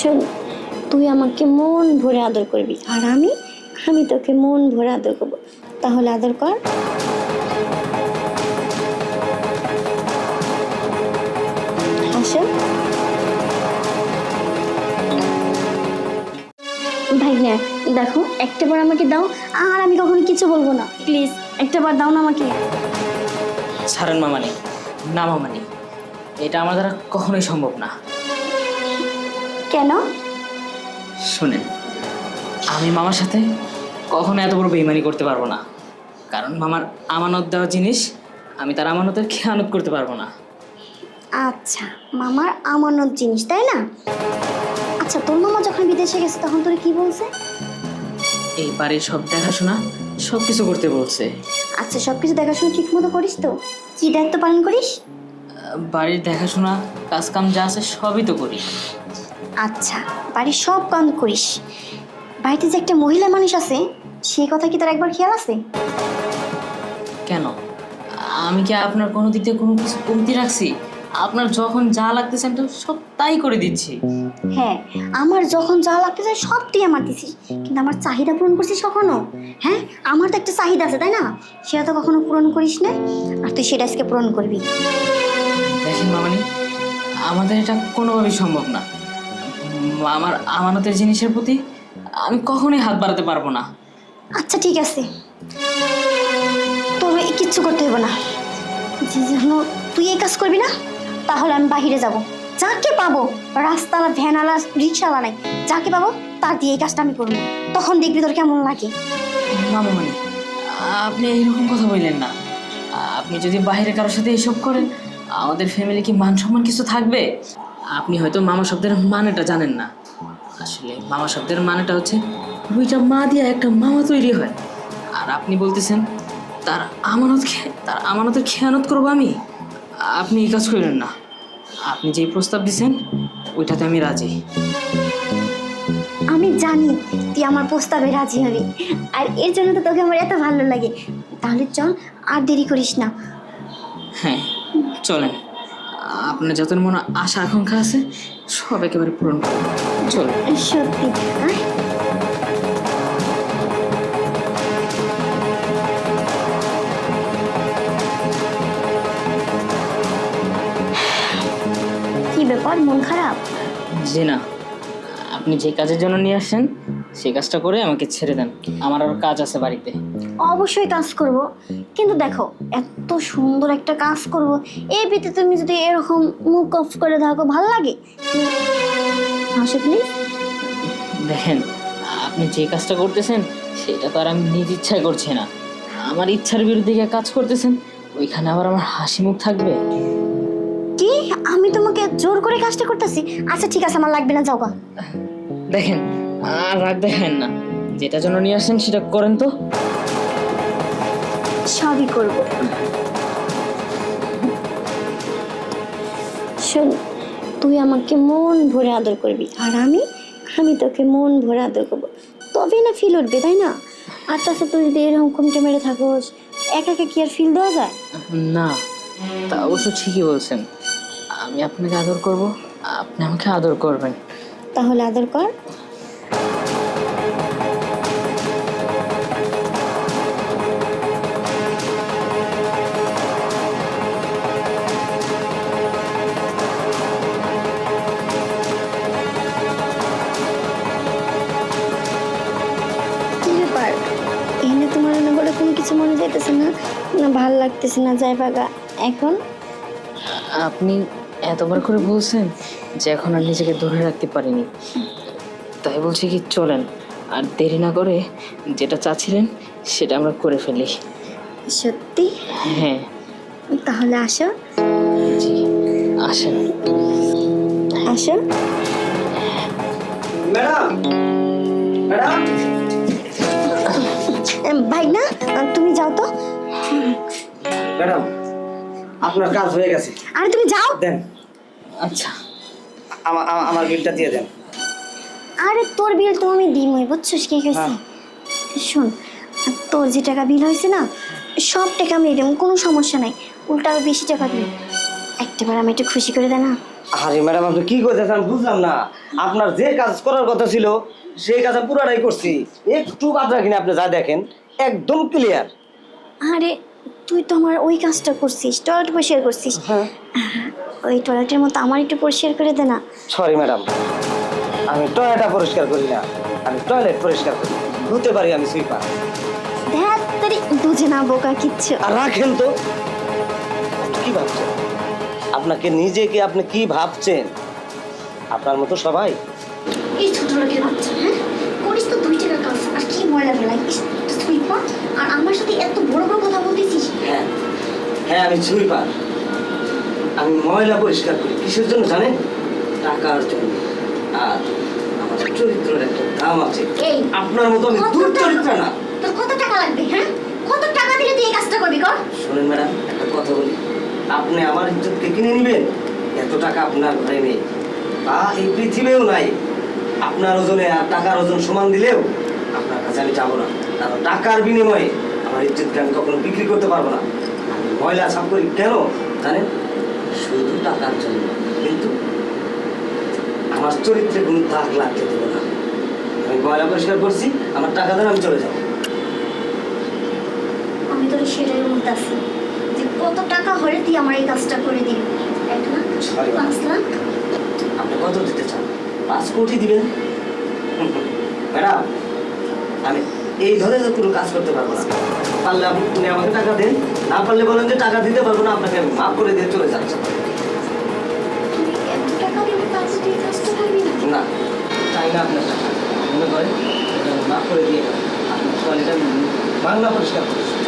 শোন তুই আমাকে মন ভরে আদর করবি। আর আমি আমি তোকে মন ভরে আদর করব। তাহলে আদর কর। ভাইয়া দেখো, একটা বার আমাকে দাও, আর আমি কখনো কিছু বলব না। প্লিজ, একটা বার দাও না আমাকে। ছাড়েন মামানি, না মামানি, এটা আমার দ্বারা কখনোই সম্ভব না। কেন? শুনেন আমি মামার সাথে কখনো এত বড় বেইমানি করতে পারব না। কারণ মামার আমানত দেওয়া জিনিস আমি তার আমানতের খেয়ানত করতে পারব না। আচ্ছা মামার আমানত জিনিস তাই না? আচ্ছা তোর মামা যখন বিদেশে গেছে তখন তোর কি বলছে? এই বাড়ির সব দেখাশোনা সব কিছু করতে বলছে। আচ্ছা সব কিছু দেখাশোনা ঠিক মতো করিস তো? কি দায়িত্ব পালন করিস? বাড়ির দেখাশোনা কাজ কাম যা আছে সবই তো করি। আচ্ছা বাড়ির সব কাম করিস। বাড়িতে যে একটা মহিলা মানুষ আছে সেই কথা কি তোর একবার খেয়াল আছে? কেন? আমি কি আপনার কোনো দিক থেকে কোনো কিছু কমতি রাখছি? আপনার যখন যা লাগতেছে আমি তো সব তাই করে দিচ্ছি। হ্যাঁ আমার যখন যা লাগতে সব তুই আমার দিছিস কিন্তু আমার চাহিদা পূরণ করছিস কখনো? হ্যাঁ আমার তো একটা চাহিদা আছে তাই না? সেটা তো কখনো পূরণ করিস না। আর তুই সেটা আজকে পূরণ করবি। দেখেন মামানি আমাদের এটা কোনোভাবেই সম্ভব না। আমার আমানতের জিনিসের প্রতি আমি কখনোই হাত বাড়াতে পারব না। আচ্ছা ঠিক আছে। তোর কিচ্ছু করতে হবে না। যে জন্য তুই এই কাজ করবি না তাহলে আমি বাহিরে যাব। যাকে পাবো রাস্তালা ভ্যানালা রিক্সাওয়ালা নাই যাকে পাবো তার দিয়ে এই কাজটা আমি করব। তখন দেখবি তোর কেমন লাগে। না মামানি আপনি এইরকম কথা বললেন না। আপনি যদি বাইরে কারোর সাথে এসব করেন আমাদের ফ্যামিলি কি মান সম্মান কিছু থাকবে? আপনি হয়তো মামা শব্দের মানেটা জানেন না। আসলে মামা শব্দের মানেটা হচ্ছে দুইটা মা দিয়ে একটা মামা তৈরি হয়। আর আপনি বলতেছেন তার আমানত তার আমানতের খেয়ানত করব আমি? আপনি এই কাজ করেন না। আপনি যেই প্রস্তাব দিছেন ওইটাতে আমি রাজি। আমি জানি তুই আমার প্রস্তাবে রাজি হবি আর এর জন্য তো তোকে আমার এত ভালো লাগে। তাহলে চল আর দেরি করিস না। হ্যাঁ চলেন। আপনার যত মনে আশা আকাঙ্ক্ষা আছে সব একেবারে পূরণ করুন। চলুন। সত্যি আয়। কি ব্যাপার মন খারাপ? জি না। আপনি যে কাজের জন্য নিয়ে আসছেন সেই কাজটা করে আমাকে ছেড়ে দেন। আমার আর কাজ আছে বাড়িতে। অবশ্যই কাজ করব। কিন্তু দেখো এত সুন্দর একটা কাজ করব। এই বিতে তুমি যদি এরকম মুখ অফ করে থাকো ভালো লাগে? হাসো প্লিজ দেখেন আপনি যে কাজটা করতেছেন সেটা তো আর আমি নিজ ইচ্ছায় করছি না। আমার ইচ্ছার বিরুদ্ধে গিয়ে কাজ করতেছেন ওইখানে আবার আমার হাসি মুখ থাকবে। কি? আমি তোমাকে জোর করে কাজটা করতেছি? আচ্ছা ঠিক আছে আমার লাগবে না যাওগা দেখেন আর রাগ দেখেন না। যেটা জন্য নিয়ে আসছেন সেটা করেন তো। সবই করব। শোন তুই আমাকে মন ভরে আদর করবি আর আমি আমি তোকে মন ভরে আদর করব। তবে না ফিল উঠবে তাই না? আর তাছাড়া তুই যদি এরকম কমটে মেরে থাকোস একা একা কি আর ফিল দেওয়া যায়? না তা অবশ্য ঠিকই বলছেন। আমি আপনাকে আদর করব আপনি আমাকে আদর করবেন। তাহলে আদর কর। কিছু মনে যাইতেছে না না ভালো লাগতেছে না যাই বাগা এখন? আপনি এতবার করে বলছেন যে এখন আর নিজেকে ধরে রাখতে পারিনি। তাই বলছি কি চলেন। আর দেরি না করে যেটা চাচ্ছিলেন সেটা আমরা করে ফেলি। সত্যি? হ্যাঁ। তাহলে আসো। জি আসেন। আসো। তুমি যাও তো। ম্যাডাম আপনার কাজ হয়ে গেছে। আরে তুমি যাও। দেন। আচ্ছা। আমার আমার- বিলটা দিয়ে দেন। আরে তোর বিল তো আমি দিমই বুঝছিস কি হয়েছে? হ্যাঁ। শোন তোর যে টাকা বিল হয়েছে না সব টাকা আমি দেবো কোনো সমস্যা নাই। উল্টা আরও বেশি টাকা দিবি। একটাবার আমি একটু খুশি করে দে না। আরে ম্যাডাম আপনি কি করতেছেন আমি বুঝলাম না। আপনার যে কাজ করার কথা ছিল সেই কাজ আমি পুরাটাই করছি। একটু বাদ রাখিনি আপনি যা দেখেন। একদম ক্লিয়ার আরে তুই তো আমার ওই কাজটা করছিস টয়লেট পরিষ্কার করছিস। হ্যাঁ। ওই টয়লেটের মতো আমার একটু পরিষ্কার করে দে না। সরি ম্যাডাম আমি টয়লেটটা পরিষ্কার করি না। আমি টয়লেট পরিষ্কার করি। হতে পারি আমি সুইপার ধ্যাত তারি বুঝে না বোকা কিচ্ছু। আর রাখেন তো। কি ভাবছেন? আপনাকে নিজেকে আপনি কি ভাবছেন? আপনার মতো সবাই। এই ছোট লোকের বাচ্চা হ্যাঁ? করিস তো দুই টাকা কাজ আর কি ময়লা ফেলাই আর আমার সাথে এত বড় বড় কথা বলতেছিস। হ্যাঁ। হ্যাঁ আমি সুইপার আমি ময়লা পরিষ্কার করি। কিসের জন্য জানেন? টাকার জন্য। আর আমার চরিত্রের একটা দাম আছে। আপনার মতো আমি না। তোর কত টাকা লাগবে হ্যাঁ? কত টাকা দিলে তুই এই কাজটা করবি কর? শোনেন ম্যাডাম একটা কথা বলি। আপনি আমার ইজ্জতকে কিনে নেবেন? এত টাকা আপনার ঘরে নেই। তা এই পৃথিবীও নাই। আপনার ওজনে আর টাকার ওজন সমান দিলেও আপনার কাছে আমি যাব না। টাকার বিনিময়ে আমার ইজ্জতকে আমি কখনো বিক্রি করতে পারব না। ময়লা ছাপ করি। কেন? জানেন? শুধু টাকার জন্য। কিন্তু আমার চরিত্রে কোনো দাগ লাগতে দেবো না। আমি ময়লা পরিষ্কার করছি আমার টাকা দেন আমি চলে যাব। আমি তোর সেটাই বলতেছি যে কত টাকা হলে তুই আমার এই কাজটা করে দিবি। এক লাখ পাঁচ লাখ। আপনি কত দিতে চান? পাঁচ কোটি দিবেন? ম্যাডাম আমি এই ধরনের কোনো কাজ করতে পারব না। পারলে আপনি আমাকে টাকা দেন না পারলে বলেন যে টাকা দিতে পারব না আপনাকে আমি মাফ করে দিয়ে চলে যাচ্ছি। না? চাই না আপনার টাকা। মনে করেন মাফ করে দিয়ে আপনার বাংলা পরিষ্কার করেছি।